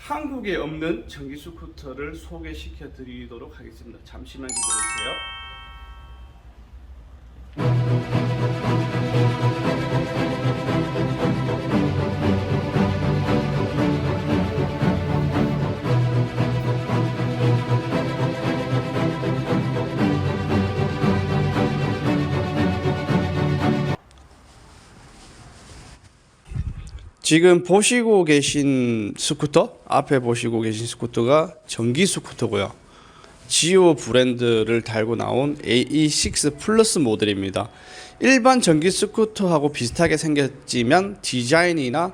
한국에 없는 전기 스쿠터를 소개시켜 드리도록 하겠습니다. 잠시만 기다려 주세요. 지금 보시고 계신 스쿠터 앞에 보시고 계신 스쿠터가 전기 스쿠터고요. 지오 브랜드를 달고 나온 AE6 플러스 모델입니다. 일반 전기 스쿠터하고 비슷하게 생겼지만 디자인이나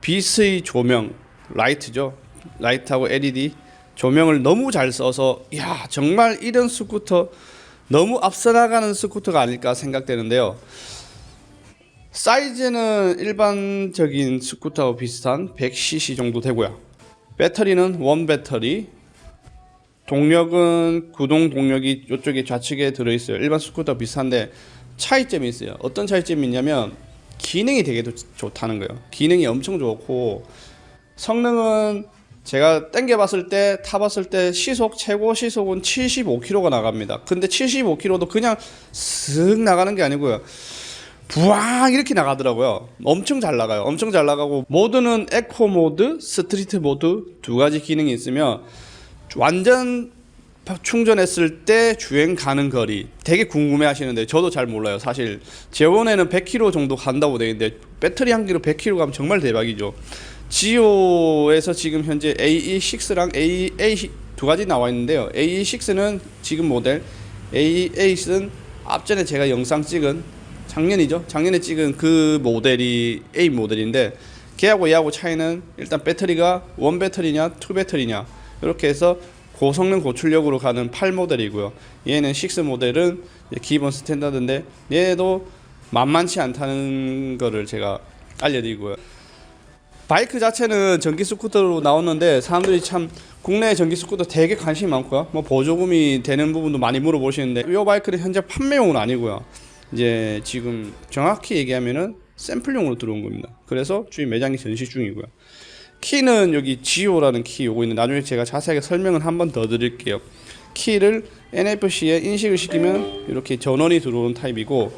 빛의 조명, 라이트죠. 라이트하고 LED 조명을 너무 잘 써서 야 정말 이런 스쿠터 너무 앞서 나가는 스쿠터가 아닐까 생각되는데요. 사이즈는 일반적인 스쿠터하고 비슷한 100cc 정도 되고요. 배터리는 원 배터리. 동력은 구동 동력이 이쪽에 좌측에 들어 있어요. 일반 스쿠터 비슷한데 차이점이 있어요. 어떤 차이점이 있냐면 기능이 되게 좋- 좋다는 거예요. 기능이 엄청 좋고 성능은 제가 땡겨봤을 때 타봤을 때 시속 최고 시속은 75km가 나갑니다. 근데 75km도 그냥 슥 나가는 게 아니고요. 부앙 이렇게 나가더라고요. 엄청 잘 나가요. 엄청 잘 나가고 모드는 에코 모드, 스트리트 모드 두 가지 기능이 있으며 완전 충전했을 때 주행 가는 거리 되게 궁금해 하시는데 저도 잘 몰라요. 사실 재원에는 100km 정도 간다고 돼 있는데 배터리 한 개로 100km 가면 정말 대박이죠. 지오에서 지금 현재 AE6랑 AA 두 가지 나와 있는데요. AE6는 지금 모델, AA8은 앞전에 제가 영상 찍은 작년이죠. 작년에 찍은 그 모델이 A 모델인데 걔하고 얘하고 차이는 일단 배터리가 원 배터리냐 투 배터리냐 이렇게 해서 고성능 고출력으로 가는 8 모델이고요. 얘는 6 모델은 기본 스탠다드인데 얘도 만만치 않다는 거를 제가 알려드리고요. 바이크 자체는 전기 스쿠터로 나오는데 사람들이 참 국내 전기 스쿠터 되게 관심이 많고요. 뭐 보조금이 되는 부분도 많이 물어보시는데 이 바이크는 현재 판매용은 아니고요. 이제 지금 정확히 얘기하면은 샘플용으로 들어온 겁니다. 그래서 주인 매장이 전시 중이고요. 키는 여기 지오라는 키 요거 있는 나중에 제가 자세하게 설명을 한 번 더 드릴게요. 키를 NFC에 인식을 시키면 이렇게 전원이 들어오는 타입이고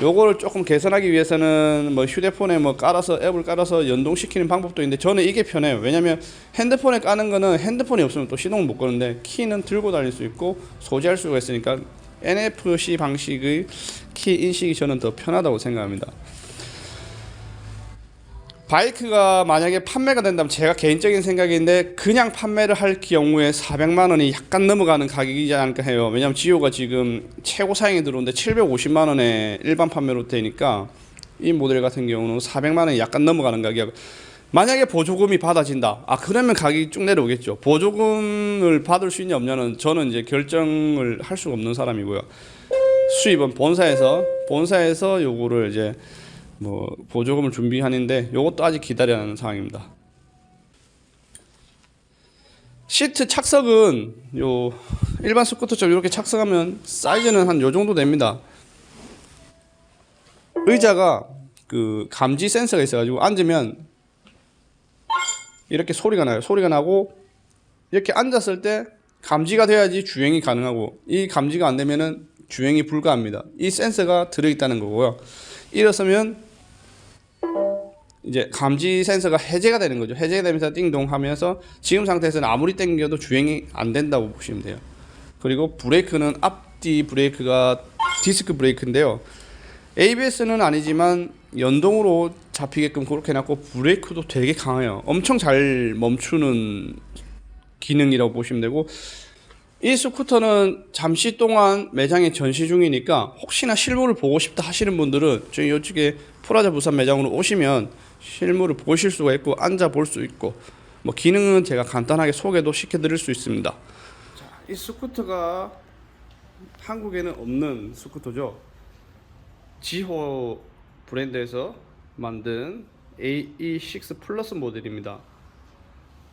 요거를 조금 개선하기 위해서는 뭐 휴대폰에 뭐 깔아서 앱을 깔아서 연동시키는 방법도 있는데 저는 이게 편해요. 왜냐면 핸드폰에 까는 거는 핸드폰이 없으면 또 시동을 못 거는데 키는 들고 다닐 수 있고 소지할 수가 있으니까 NFC 방식의 키 인식이 저는 더 편하다고 생각합니다. 바이크가 만약에 판매가 된다면 제가 개인적인 생각인데 그냥 판매를 할 경우에 400만 원이 약간 넘어가는 가격이지 않을까 해요. 왜냐면 지오가 지금 최고 사양이 들어오는데 750만 원에 일반 판매로 되니까 이 모델 같은 경우는 400만 원이 약간 넘어가는 가격. 만약에 보조금이 받아진다. 아 그러면 가격이 쭉 내려오겠죠. 보조금을 받을 수 있냐 없냐는 저는 이제 결정을 할 수가 없는 사람이고요. 수입은 본사에서 본사에서 요거를 이제 뭐 보조금을 준비하는데 요것도 아직 기다려야 하는 상황입니다. 시트 착석은 요 일반 스쿠터처럼 이렇게 착석하면 사이즈는 한 요 정도 됩니다. 의자가 그 감지 센서가 있어가지고 앉으면 이렇게 소리가 나요. 소리가 나고 이렇게 앉았을 때 감지가 돼야지 주행이 가능하고 이 감지가 안 되면은 주행이 불가합니다. 이 센서가 들어있다는 거고요. 일어서면 이제 감지 센서가 해제가 되는 거죠. 해제가 되면서 띵동 하면서 지금 상태에서는 아무리 당겨도 주행이 안 된다고 보시면 돼요. 그리고 브레이크는 앞뒤 브레이크가 디스크 브레이크인데요. ABS는 아니지만 연동으로 잡히게끔 그렇게 해놨고 브레이크도 되게 강해요. 엄청 잘 멈추는 기능이라고 보시면 되고 이 스쿠터는 잠시 동안 매장에 전시 중이니까 혹시나 실물을 보고 싶다 하시는 분들은 저희 이쪽에 프라자 부산 매장으로 오시면 실물을 보실 수가 있고 앉아 볼 수 있고 뭐 기능은 제가 간단하게 소개도 시켜드릴 수 있습니다. 자, 이 스쿠터가 한국에는 없는 스쿠터죠. 지호 브랜드에서 만든 AE6 플러스 모델입니다.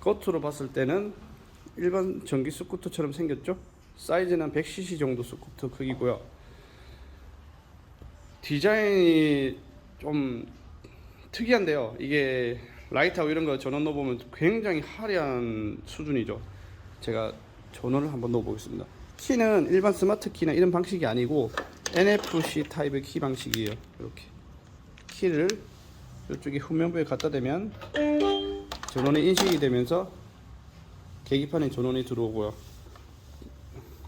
겉으로 봤을 때는 일반 전기 스쿠터처럼 생겼죠? 사이즈는 100cc 정도 스쿠터 크기고요. 디자인이 좀 특이한데요. 이게 라이트하고 이런 거 전원 넣어보면 굉장히 화려한 수준이죠. 제가 전원을 한번 넣어보겠습니다. 키는 일반 스마트 키나 이런 방식이 아니고 NFC 타입의 키 방식이에요. 이렇게 키를 이쪽에 후면부에 갖다 대면 전원이 인식이 되면서 계기판에 전원이 들어오고요.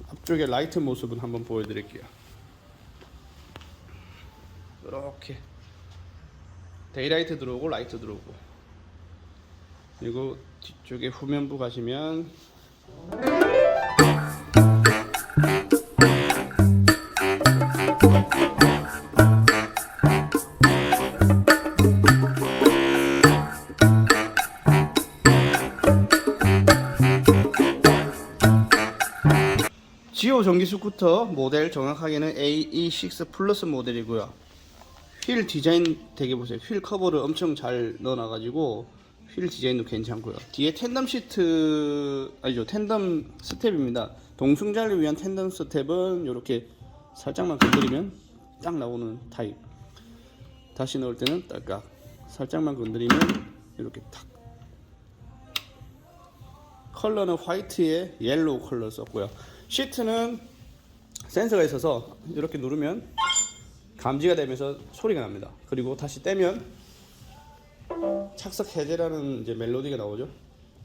앞쪽에 라이트 모습은 한번 보여드릴게요. 이렇게 데이라이트 들어오고 라이트 들어오고 그리고 뒤쪽에 후면부 가시면 지오 전기 스쿠터 모델 정확하게는 AE6 플러스 모델이고요. 휠 디자인 되게 보세요. 휠 커버를 엄청 잘 넣어놔가지고 휠 디자인도 괜찮고요. 뒤에 텐덤 시트 아니죠 텐덤 스텝입니다. 동승자를 위한 텐덤 스텝은 이렇게 살짝만 건드리면 딱 나오는 타입. 다시 넣을 때는 딱딱 살짝만 건드리면 이렇게 탁. 컬러는 화이트에 옐로우 컬러 썼고요. 시트는 센서가 있어서 이렇게 누르면 감지가 되면서 소리가 납니다. 그리고 다시 떼면 착석 해제라는 이제 멜로디가 나오죠.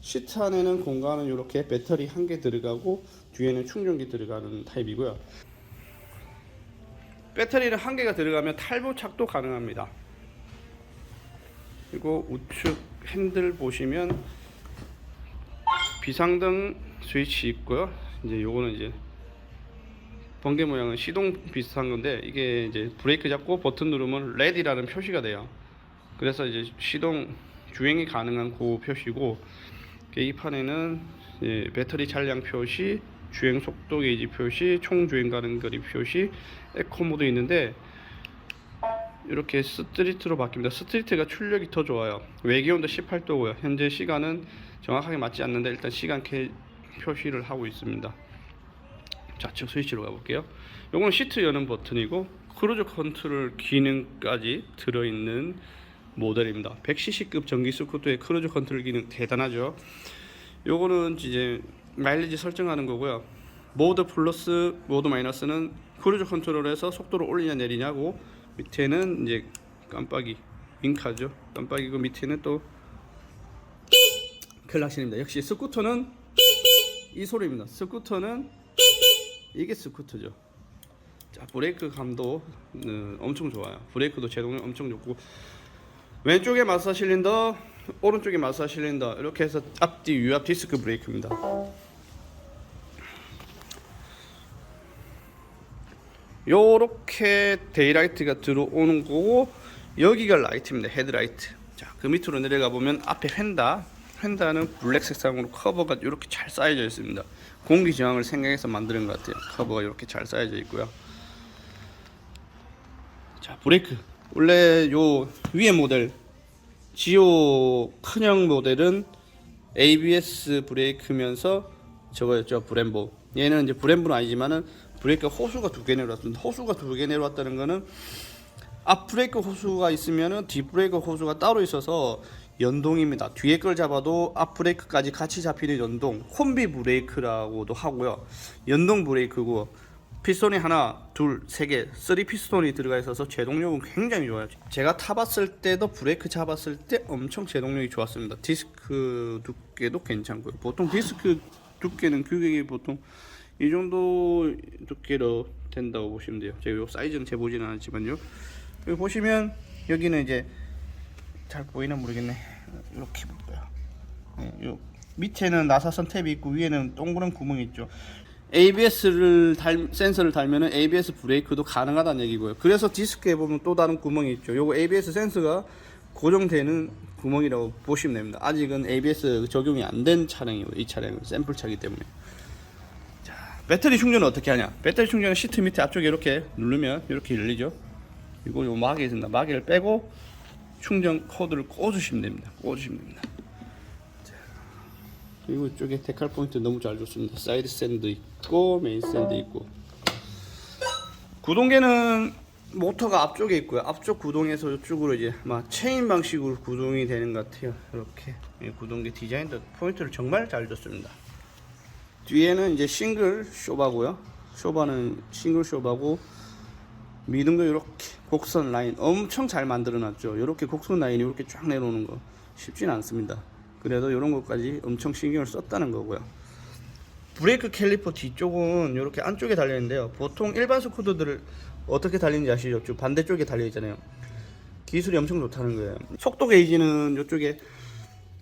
시트 안에는 공간은 이렇게 배터리 한 개 들어가고 뒤에는 충전기 들어가는 타입이고요. 배터리는 한 개가 들어가면 탈부착도 가능합니다. 그리고 우측 핸들 보시면 비상등 스위치 있고요. 이제 요거는 이제 번개 모양은 시동 비슷한 건데 이게 이제 브레이크 잡고 버튼 누르면 레디라는 표시가 돼요. 그래서 이제 시동 주행이 가능한 그 표시고 계기판에는 배터리 잔량 표시, 주행 속도 게이지 표시, 총 주행 가능 거리 표시, 에코 모드 있는데 이렇게 스트리트로 바뀝니다. 스트리트가 출력이 더 좋아요. 외기온도 18도고요. 현재 시간은 정확하게 맞지 않는데 일단 시간 캐 표시를 하고 있습니다. 좌측 스위치로 가볼게요. 요거는 시트 여는 버튼이고 크루즈 컨트롤 기능까지 들어있는 모델입니다. 100cc급 전기 스쿠터의 크루즈 컨트롤 기능 대단하죠. 요거는 이제 마일리지 설정하는 거고요. 모드 플러스, 모드 마이너스는 크루즈 컨트롤에서 속도를 올리냐 내리냐고 밑에는 이제 깜빡이 윙카죠. 깜빡이고 밑에는 또 클락신입니다. 역시 스쿠터는 이 소리입니다. 스쿠터는 이게 스쿠터죠. 자 브레이크 감도 음, 엄청 좋아요. 브레이크도 제동력 엄청 좋고 왼쪽에 마사 실린더, 오른쪽에 마사 실린더 이렇게 해서 앞뒤 유압 디스크 브레이크입니다. 요렇게 데이라이트가 들어오는 거고 여기가 라이트입니다. 헤드라이트. 자, 그 밑으로 내려가 보면 앞에 휀다, 휀다는 블랙 색상으로 커버가 이렇게 잘 쌓여져 있습니다. 공기 저항을 생각해서 만드는 것 같아요. 커버가 이렇게 잘 쌓여져 있고요. 자, 브레이크. 원래 요 위에 모델 지오 큰형 모델은 ABS 브레이크면서 저거였죠 브렘보 얘는 이제 브렘보는 아니지만은 브레이크 호수가 두 개 내려왔습니다 호수가 두 개 내려왔다는 거는 앞 브레이크 호수가 있으면은 뒤 브레이크 호수가 따로 있어서 연동입니다 뒤에 걸 잡아도 앞 브레이크까지 같이 잡히는 연동 콤비 브레이크라고도 하고요 연동 브레이크고 피스톤이 하나, 둘, 세 개, 쓰리 피스톤이 들어가 있어서 제동력은 굉장히 좋아요. 제가 타봤을 때도 브레이크 잡았을 때 엄청 제동력이 좋았습니다. 디스크 두께도 괜찮고요. 보통 디스크 두께는 규격이 보통 이 정도 두께로 된다고 보시면 돼요. 제가 요 사이즈는 재보지는 않았지만요. 여기 보시면 여기는 이제 잘 보이나 모르겠네. 이렇게 볼까요? 네, 요 밑에는 나사선 탭이 있고 위에는 동그란 구멍이 있죠. ABS를 달, 센서를 달면은 ABS 브레이크도 가능하다는 얘기고요. 그래서 디스크에 보면 또 다른 구멍이 있죠. 요거 ABS 센서가 고정되는 구멍이라고 보시면 됩니다. 아직은 ABS 적용이 안 된 차량이고 이 차량은 샘플 차기 때문에. 자, 배터리 충전은 어떻게 하냐? 배터리 충전은 시트 밑에 앞쪽에 이렇게 누르면 이렇게 열리죠. 그리고 요 마개 있습니다. 마개를 빼고 충전 코드를 꽂으시면 됩니다. 꽂으시면 됩니다. 그리고 이쪽에 데칼 포인트 너무 잘 줬습니다. 사이드 샌드 있고 메인 샌드 있고 구동계는 모터가 앞쪽에 있고요. 앞쪽 구동에서 이쪽으로 이제 막 체인 방식으로 구동이 되는 것 같아요. 이렇게 이 구동기 디자인도 포인트를 정말 잘 줬습니다. 뒤에는 이제 싱글 쇼바고요. 쇼바는 싱글 쇼바고 미등도 이렇게 곡선 라인 엄청 잘 만들어 놨죠. 이렇게 곡선 라인이 이렇게 쫙 내려오는 거 쉽진 않습니다. 그래도 이런 것까지 엄청 신경을 썼다는 거고요. 브레이크 캘리퍼 뒤쪽은 이렇게 안쪽에 달려 있는데요. 보통 일반 스쿠터들을 어떻게 달리는지 아시죠? 저 반대쪽에 달려 있잖아요. 기술이 엄청 좋다는 거예요. 속도 게이지는 이쪽에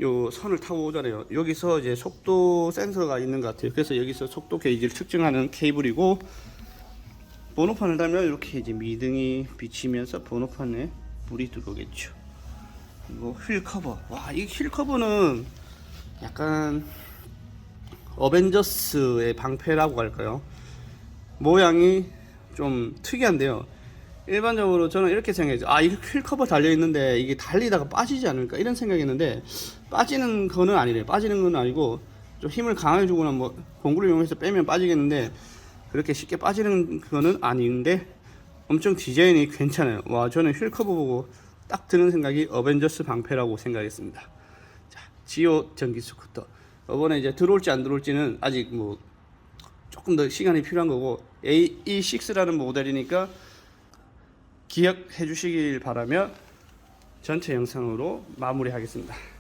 요 선을 타고 오잖아요. 여기서 이제 속도 센서가 있는 것 같아요. 그래서 여기서 속도 게이지를 측정하는 케이블이고 번호판을 달면 이렇게 이제 미등이 비치면서 번호판에 불이 들어오겠죠. 그리고 휠 커버. 와, 이 휠 커버는 약간 어벤져스의 방패라고 할까요? 모양이 좀 특이한데요. 일반적으로 저는 이렇게 생각했죠. 아, 이게 휠 커버 달려 있는데 이게 달리다가 빠지지 않을까 이런 생각했는데 빠지는 거는 아니래요. 빠지는 건 아니고 좀 힘을 강하게 주거나 뭐 공구를 이용해서 빼면 빠지겠는데 그렇게 쉽게 빠지는 거는 아닌데 엄청 디자인이 괜찮아요. 와, 저는 휠 커버 보고 딱 드는 생각이 어벤져스 방패라고 생각했습니다. 자, 지오 전기 스쿠터. 이번에 이제 들어올지 안 들어올지는 아직 뭐 조금 더 시간이 필요한 거고 AE6라는 모델이니까 기억해 주시길 바라며 전체 영상으로 마무리하겠습니다.